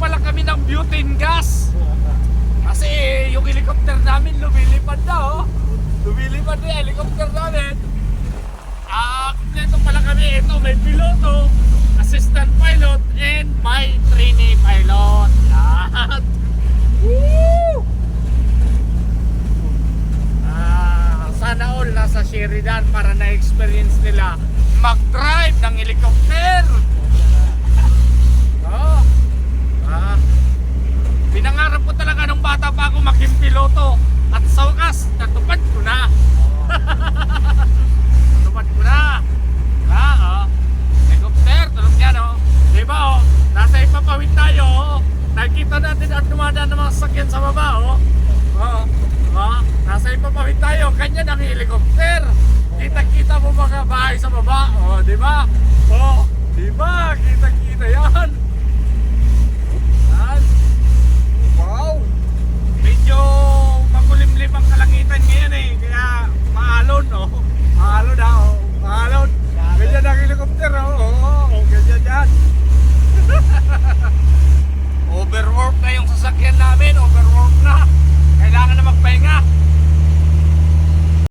pala kami ng butane gas. Kasi yung helicopter namin lumilipad na oh. Lumilipad na yung helicopter namin. Ah, kompleto pala kami. Ito, may piloto, assistant pilot, and may trainee pilot. Yan. Woo! Ah, sana all nasa Sheridan para na-experience nila mag-drive ng helicopter. Ako maging piloto. At sa wakas, natupad ko na. natupad ko na. Ah, oh. Helicopter, tulog yan, oh. Diba, oh? Nasa ipapawid tayo, oh. Nakikita natin ang dumadaan ng mga sasakyan sa baba, oh. Oh. Nasa ipapawid tayo, kanya ng helicopter. Kita-kita mo mga bahay sa baba, oh, di ba? Oh.